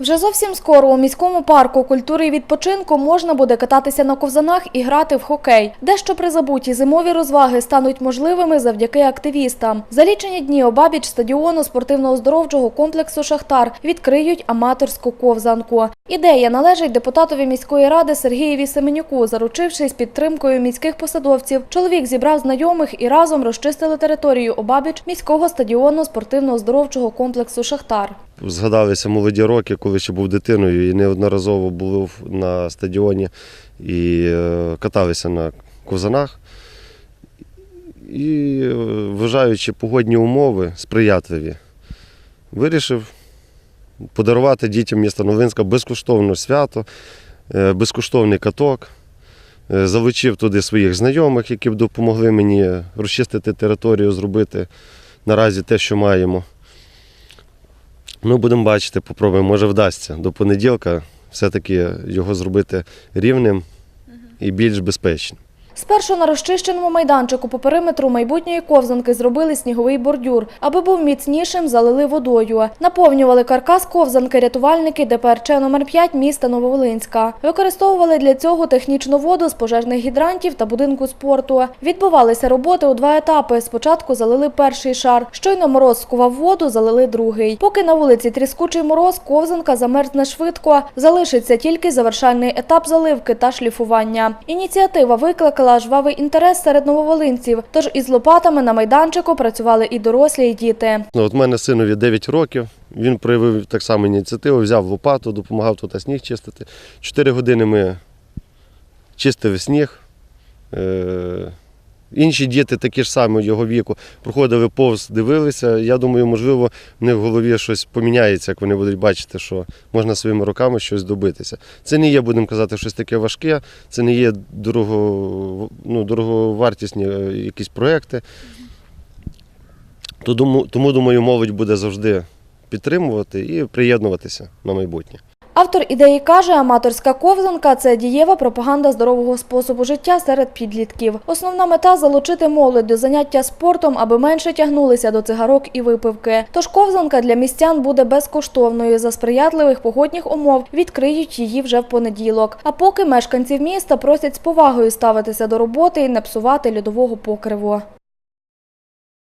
Вже зовсім скоро у міському парку культури і відпочинку можна буде кататися на ковзанах і грати в хокей. Дещо призабуті зимові розваги стануть можливими завдяки активістам. За лічені дні обабіч стадіону спортивно-оздоровчого комплексу Шахтар відкриють аматорську ковзанку. Ідея належить депутатові міської ради Сергієві Семенюку. Заручившись підтримкою міських посадовців, чоловік зібрав знайомих і разом розчистили територію обабіч міського стадіону спортивно-оздоровчого комплексу Шахтар. Згадалися молоді роки, коли ще був дитиною і неодноразово був на стадіоні і е, каталися на ковзанах. І е, вважаючи погодні умови сприятливі, вирішив подарувати дітям міста Новинська безкоштовне свято, е, безкоштовний каток. Залучив туди своїх знайомих, які б допомогли мені розчистити територію, зробити наразі те, що маємо. Ну, будемо бачити, попробуємо, може вдасться до понеділка все-таки його зробити рівним і більш безпечним. Спершу на розчищеному майданчику по периметру майбутньої ковзанки зробили сніговий бордюр. Аби був міцнішим, залили водою. Наповнювали каркас ковзанки рятувальники ДПРЧ номер 5 міста Нововолинська. Використовували для цього технічну воду з пожежних гідрантів та будинку спорту. Відбувалися роботи у два етапи. Спочатку залили перший шар. Щойно мороз скував воду, залили другий. Поки на вулиці тріскучий мороз, ковзанка замерзне швидко. Залишиться тільки завершальний етап заливки та шліфування. Ініціатива викликала жвавий інтерес серед нововолинців. Тож із лопатами на майданчику працювали і дорослі, і діти. Ну, от мене синові 9 років. Він проявив так само ініціативу, взяв лопату, допомагав тут сніг чистити. Чотири години ми чистили сніг. Інші діти, такі ж самі його віку, проходили повз, дивилися. Я думаю, можливо, в них в голові щось поміняється, як вони будуть бачити, що можна своїми руками щось добитися. Це не є, будемо казати, щось таке важке, це не є дорого, ну, дороговартісні е, якісь проекти. Тому, думаю, молодь буде завжди підтримувати і приєднуватися на майбутнє. Автор ідеї каже, аматорська ковзанка це дієва пропаганда здорового способу життя серед підлітків. Основна мета залучити молодь до заняття спортом, аби менше тягнулися до цигарок і випивки. Тож ковзанка для містян буде безкоштовною. За сприятливих погодних умов відкриють її вже в понеділок. А поки мешканців міста просять з повагою ставитися до роботи і не псувати льодового покриву.